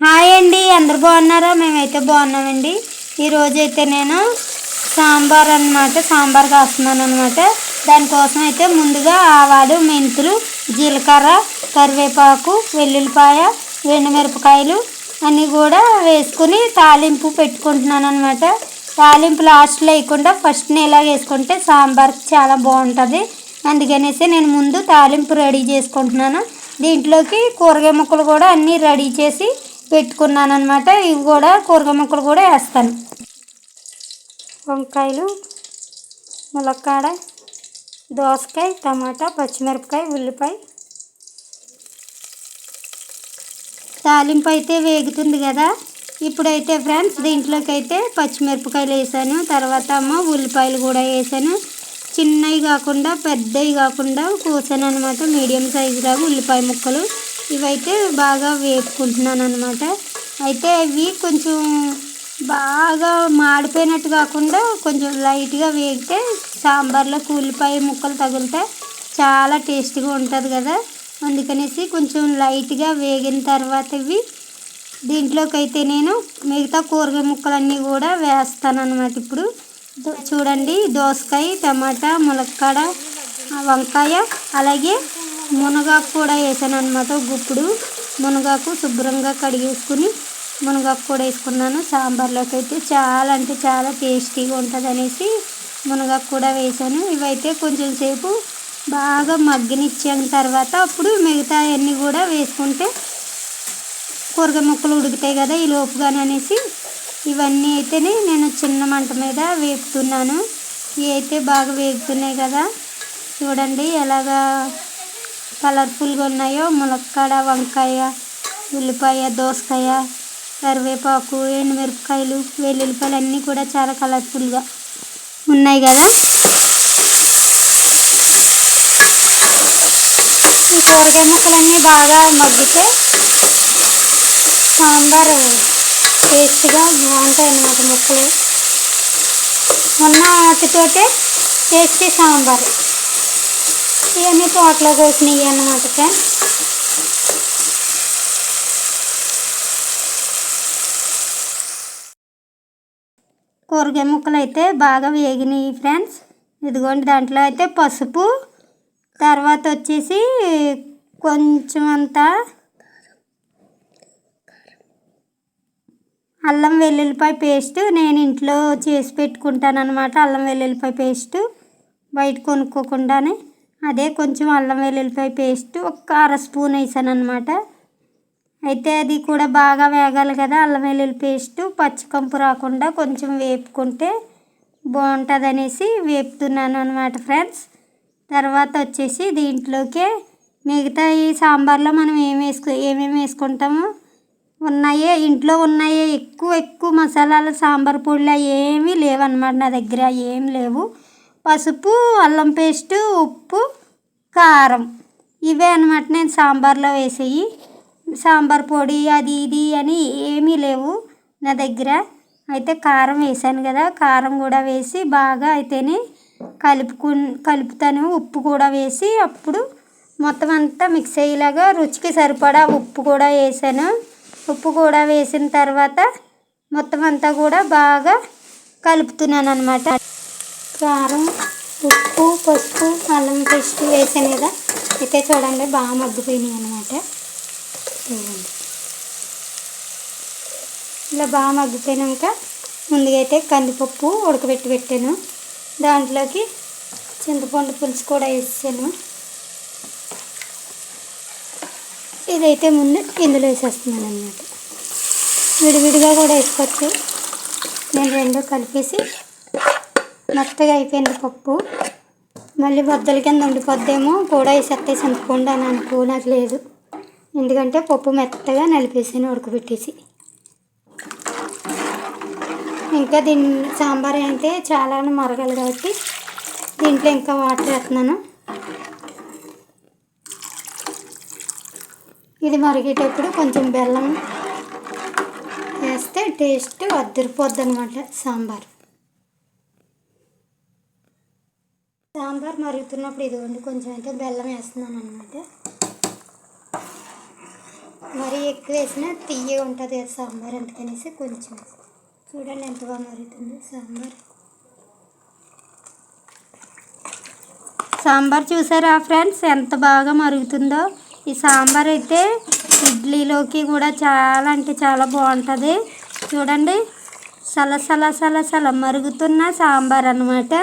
Hi అండి అందరు బాగున్నారా? మేమైతే బాగున్నామండి. ఈరోజు అయితే నేను సాంబార్ అన్నమాట సాంబార్ కాస్తున్నాను అనమాట దానికోసం అయితే ముందుగా ఆవాలు మెంతులు జీలకర్ర కరివేపాకు వెల్లుల్లిపాయ ఎండుమిరపకాయలు అన్నీ కూడా వేసుకుని తాలింపు పెట్టుకుంటున్నాను అనమాట తాలింపు లాస్ట్లో వేయకుండా ఫస్ట్ ఇలా వేసుకుంటే సాంబార్ చాలా బాగుంటుంది. అందుకనేసి నేను ముందు తాలింపు రెడీ చేసుకుంటున్నాను. దీంట్లోకి కూరగాయ ముక్కలు కూడా అన్నీ రెడీ చేసి పెట్టుకున్నాను అనమాట ఇవి కూడా కూరగ ముక్కలు కూడా వేస్తాను. వంకాయలు ములక్కాడ దోసకాయ టమాటా పచ్చిమిరపకాయ ఉల్లిపాయ. తాలింపు అయితే వేగుతుంది కదా. ఇప్పుడైతే ఫ్రెండ్స్ దీంట్లోకి అయితే పచ్చిమిరపకాయలు వేసాను. తర్వాత అమ్మ ఉల్లిపాయలు కూడా వేసాను. చిన్నవి కాకుండా పెద్దవి కాకుండా కోసాను అనమాట మీడియం సైజు లాగా ఉల్లిపాయ ముక్కలు. ఇవైతే బాగా వేపుకుంటున్నాను అనమాట అయితే ఇవి కొంచెం బాగా మాడిపోయినట్టు కాకుండా కొంచెం లైట్గా వేగితే సాంబార్లో ఉల్లిపాయ ముక్కలు తగిలితే చాలా టేస్టీగా ఉంటుంది కదా. అందుకనేసి కొంచెం లైట్గా వేగిన తర్వాత ఇవి దీంట్లోకి అయితే నేను మిగతా కూరగాయ ముక్కలన్నీ కూడా వేస్తాను అనమాట ఇప్పుడు చూడండి దోసకాయ టమాటా ములక్కాడ వంకాయ అలాగే మునగాకు కూడా వేసాను అనమాట గుప్పుడు మునగాకు శుభ్రంగా కడిగేసుకుని మునగాకు కూడా వేసుకున్నాను సాంబార్లోకి అయితే చాలా అంటే చాలా టేస్టీగా ఉంటుంది అనేసి మునగాకు కూడా వేసాను. ఇవైతే కొంచెం సేపు బాగా మగ్గనిచ్చిన తర్వాత అప్పుడు మిగతా అన్నీ కూడా వేసుకుంటే కూరగాయ ముక్కలు ఉడుకుతాయి కదా ఈ లోపుగానే అనేసి ఇవన్నీ అయితేనే నేను చిన్న మంట మీద వేపుతున్నాను. ఇవి అయితే బాగా వేగుతున్నాయి కదా. చూడండి ఎలాగా కలర్ఫుల్గా ఉన్నాయో ములక్కాడ వంకాయ ఉల్లిపాయ దోసకాయ కరివేపాకు ఎండుమిరపకాయలు వెల్లుల్లిపాయలు అన్నీ కూడా చాలా కలర్ఫుల్గా ఉన్నాయి కదా? ఈ కూరగాయ ముక్కలన్నీ బాగా మగ్గితే సాంబార్ టేస్ట్గా బాగుంటాయి అన్నమాట ముక్కలు. ఉన్న వాటితోటే టేస్టీ సాంబార్. ఇవన్నీ తోటలో కోసినవి అన్నమాట ఫ్రెండ్స్ కూరగాయ ముక్కలు అయితే బాగా వేగినాయి ఫ్రెండ్స్. ఇదిగోండి దాంట్లో అయితే పసుపు తర్వాత వచ్చేసి కొంచెం అంతా అల్లం వెల్లుల్లిపాయ పేస్ట్ నేను ఇంట్లో చేసి పెట్టుకుంటాను అనమాట అల్లం వెల్లుల్లిపాయ పేస్ట్. బయట కొనుక్కోకుండానే అదే కొంచెం అల్లం వెల్లుల్లిపాయ పేస్ట్ ఒక అర స్పూన్ వేసాను అనమాట అయితే అది కూడా బాగా వేగాలి కదా అల్లం వెల్లుల్లి పేస్ట్. పచ్చికంపు రాకుండా కొంచెం వేపుకుంటే బాగుంటుంది అనేసి వేపుతున్నాను అనమాట ఫ్రెండ్స్. తర్వాత వచ్చేసి దీంట్లోకే మిగతా ఈ సాంబార్లో మనం ఏం వేసుకు ఏమేమి వేసుకుంటామో? ఉన్నాయే ఇంట్లో ఉన్నాయే ఎక్కువ ఎక్కువ మసాలాలు సాంబార్ పొడిలో ఏమీ లేవన్నమాట నా దగ్గర ఏం లేవు. పసుపు అల్లం పేస్టు ఉప్పు కారం. ఇవే అనమాట నేను సాంబార్లో వేసేవి సాంబార్ పొడి అది ఇది అని ఏమీ లేవు నా దగ్గర. అయితే కారం వేసాను కదా కారం కూడా వేసి బాగా అయితేనే కలుపుకు కలుపుతాను. ఉప్పు కూడా వేసి అప్పుడు మొత్తం అంతా మిక్స్ అయ్యేలాగా రుచికి సరిపడా ఉప్పు కూడా వేసాను. ఉప్పు కూడా వేసిన తర్వాత మొత్తం అంతా కూడా బాగా కలుపుతున్నాను అనమాట కారం ఉప్పు పసుపు అల్లం పేస్ట్ వేసాను కదా. అయితే చూడండి బాగా మగ్గిపోయినాయి అనమాట ఇలా బాగా మగ్గిపోయినాక ముందుగా అయితే కందిపప్పు ఉడకబెట్టి పెట్టాను. దాంట్లోకి చింతపండు పులుసు కూడా వేసాను. ఇదైతే ముందు ఇందులో వేసేస్తున్నాను అన్నమాట. విడివిడిగా కూడా వేసుకోవచ్చు. నేను రెండు కలిపేసి మెత్తగా అయిపోయింది పప్పు. మళ్ళీ బద్దల కింద ఉండిపోద్దేమో కూడా వేసేస్తే చంపకుండా అని అనుకోనట్లేదు ఎందుకంటే పప్పు మెత్తగా నలిపేసాను ఉడకబెట్టేసి. ఇంకా దీన్ని సాంబార్ అయితే చాలా మరగాలి కాబట్టి దీంట్లో ఇంకా వాటర్ వేస్తున్నాను. ఇది మరిగేటప్పుడు కొంచెం బెల్లం వేస్తే టేస్ట్ అద్దరిపోద్ది అనమాట సాంబార్. సాంబార్ మరుగుతున్నప్పుడు ఇదిగోండి కొంచెం అయితే బెల్లం వేస్తున్నాను అనమాట మరీ ఎక్కువ వేసినా తీయ ఉంటుంది కదా సాంబార్ అందుకనేసి కొంచెం చూడండి ఎంత బాగా మరుగుతుంది సాంబార్. సాంబార్ చూసారా ఫ్రెండ్స్? ఎంత బాగా మరుగుతుందో. ఈ సాంబార్ అయితే ఇడ్లీలోకి కూడా చాలా అంటే చాలా బాగుంటుంది. చూడండి. సల సల సల సల మరుగుతున్న సాంబార్ అనమాట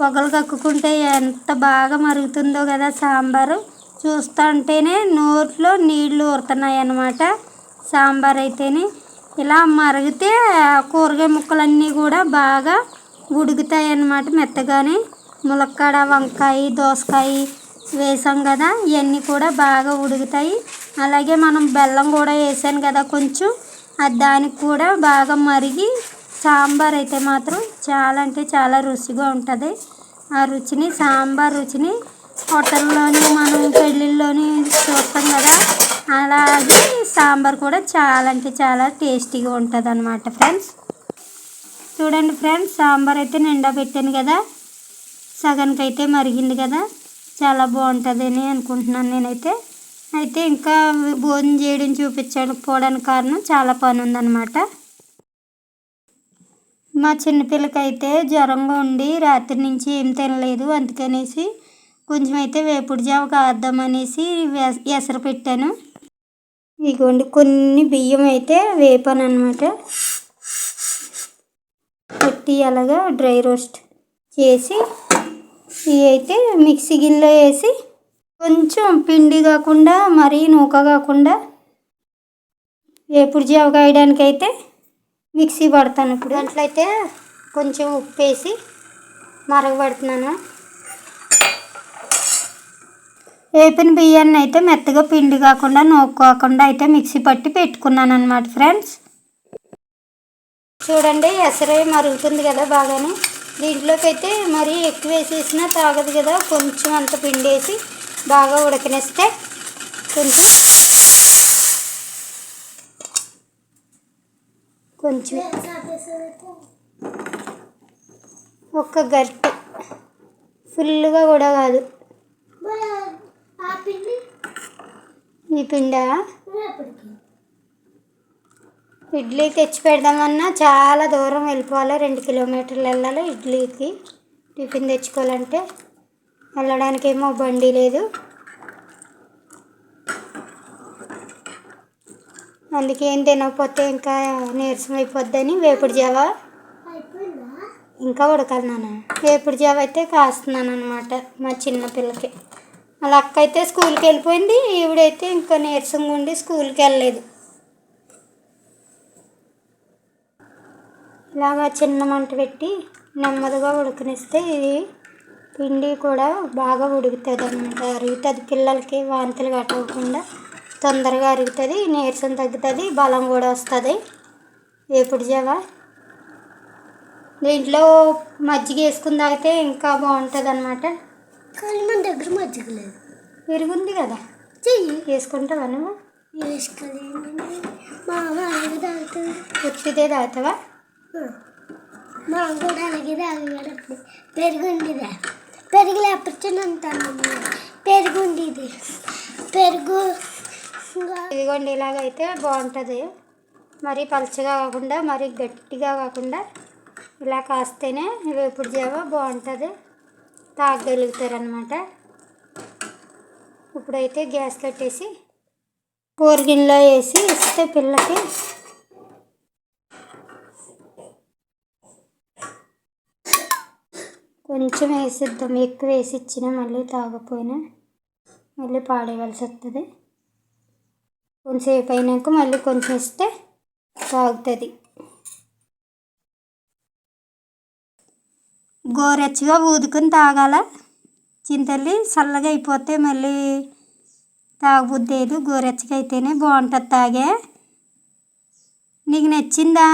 పొగలు కక్కుకుంటే ఎంత బాగా మరుగుతుందో కదా సాంబారు. చూస్తుంటేనే నోట్లో నీళ్ళు ఊరుతున్నాయి అన్నమాట సాంబార్ అయితేనే. ఇలా మరిగితే కూరగాయ ముక్కలన్నీ కూడా బాగా ఉడుకుతాయి అన్నమాట మెత్తగానే. ములక్కాడ వంకాయ దోసకాయ వేసాం కదా ఇవన్నీ కూడా బాగా ఉడుకుతాయి. అలాగే మనం బెల్లం కూడా వేసాను కదా కొంచెం. అది దానికి కూడా బాగా మరిగి సాంబార్ అయితే మాత్రం చాలా అంటే చాలా రుచిగా ఉంటుంది. ఆ రుచిని సాంబార్ రుచిని హోటల్లోని మనం పెళ్ళిళ్ళలోని చూస్తాం కదా అలాగే సాంబార్ కూడా చాలా అంటే చాలా టేస్టీగా ఉంటుంది అనమాట ఫ్రెండ్స్. చూడండి ఫ్రెండ్స్ సాంబార్ అయితే నిండా పెట్టాను కదా సగానికి అయితే మరిగింది కదా చాలా బాగుంటుందని అనుకుంటున్నాను నేనైతే. అయితే ఇంకా భోజనం చేయడం చూపించకపోవడానికి కారణం చాలా పని ఉందన్నమాట. మా చిన్నపిల్లకైతే జ్వరంగా ఉండి రాత్రి నుంచి ఏం తినలేదు అందుకనేసి కొంచెం అయితే వేపుడు జావ కాద్దామనేసి ఎసరు పెట్టాను. ఇదిగోండి కొన్ని బియ్యం అయితే వేపాను అనమాట పెట్టి అలాగా డ్రై రోస్ట్ చేసి ఇవి అయితే మిక్సీ గిన్నెలో వేసి కొంచెం పిండి కాకుండా మరీ నూక కాకుండా వేపుడు జావ కాయడానికైతే అయితే మిక్సీ పడతాను ఇప్పుడు దాంట్లో అయితే కొంచెం ఉప్పు వేసి మరగబడుతున్నాను. వేపిన బియ్యాన్ని అయితే మెత్తగా పిండి కాకుండా నూక కాకుండా అయితే మిక్సీ పట్టి పెట్టుకున్నాను అనమాట ఫ్రెండ్స్. చూడండి ఎసరే మరుగుతుంది కదా బాగానే. దీంట్లోకి అయితే మరీ ఎక్కువ వేసేసినా తాగదు కదా. కొంచెం అంత పిండి వేసి బాగా ఉడకనిస్తే కొంచెం కొంచెం. ఒక్క గరిటె. ఫుల్గా కూడా కాదు. ఈ పిండా? ఇడ్లీ తెచ్చి పెడదామన్నా చాలా దూరం వెళ్ళిపోవాలి. రెండు కిలోమీటర్లు వెళ్ళాలి ఇడ్లీకి. టిఫిన్ తెచ్చుకోవాలంటే వెళ్ళడానికి ఏమో బండి లేదు. అందుకే ఏం తినకపోతే ఇంకా నీరసం అయిపోద్దని వేపుడు జావ. ఇంకా ఉడకాలి నాన్న. వేపుడు జావ అయితే కాస్తున్నాను అనమాట మా చిన్న పిల్లకి. వాళ్ళ అక్క అయితే స్కూల్కి వెళ్ళిపోయింది ఈవిడైతే ఇంకా నీరసంగా ఉండి స్కూల్కి వెళ్ళలేదు. ఇలాగా చిన్న మంట పెట్టి నెమ్మదిగా ఉడకనిస్తే ఇది పిండి కూడా బాగా ఉడుకుతుంది అనమాట అరుగుతుంది పిల్లలకి వాంతులు కట్టకుండా తొందరగా అరుగుతుంది నీరసం తగ్గుతుంది బలం కూడా వస్తుంది. వేపుడు జావ? దీంట్లో మజ్జిగ వేసుకుని తాగితే ఇంకా బాగుంటుంది అనమాట కానీ మన దగ్గర మజ్జిగ లేదు. పెరుగుంది కదా. చెయ్యి. వేసుకుంటావా నువ్వు? మా అమ్మ అలాగే తాగుతుంది ఉత్తిదే తాగుతావా మా అమ్మ కూడా అలాగే తాగేటప్పుడు పెరుగుండిదే పెరుగు లేకపోతే పెరుగుండిది పెరుగు ఇదిగోండి ఇలాగైతే బాగుంటుంది. మరీ పలచగా కాకుండా మరీ గట్టిగా కాకుండా ఇలా కాస్తేనే వేపుడు జావ బాగుంటుంది. తాగగలుగుతారనమాట ఇప్పుడైతే గ్యాస్ కట్టేసి కూరగిన్నెలో వేసి ఇస్తే పిల్లకి కొంచెం వేసిద్దాం. ఎక్కువ వేసి ఇచ్చినా మళ్ళీ తాగపోయినా మళ్ళీ పాడేయవలసి వస్తుంది. కొంచెంసేపు అయినాక మళ్ళీ కొంచెం ఇస్తే తాగుతుంది. గోరెచ్చగా ఊదుకొని తాగాల. చింతల్లి చల్లగా అయిపోతే మళ్ళీ తాగబుద్ది లేదు గోరెచ్చగా అయితేనే బాగుంటుంది తాగే. నీకు నచ్చిందా?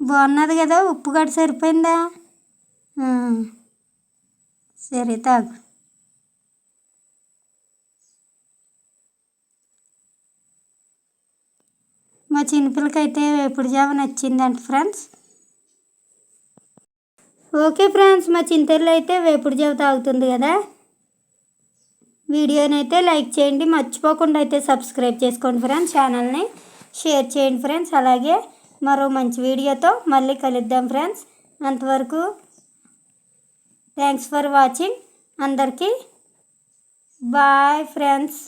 బాగున్నది కదా. ఉప్పు కూడా సరిపోయిందా సరే తాగు మా నాకైతే ఎప్పుడు జావ నచ్చిందంట ఫ్రెండ్స్. ఓకే ఫ్రెండ్స్ మా చింతల్లో అయితే వేపుడు జావ తాగుతుంది కదా. వీడియోని అయితే లైక్ చేయండి మర్చిపోకుండా అయితే సబ్స్క్రైబ్ చేసుకోండి ఫ్రెండ్స్ ఛానల్ని షేర్ చేయండి ఫ్రెండ్స్. అలాగే మరో మంచి వీడియోతో మళ్ళీ కలుద్దాం ఫ్రెండ్స్. అంతవరకు థ్యాంక్స్ ఫర్ వాచింగ్ అందరికీ బాయ్ ఫ్రెండ్స్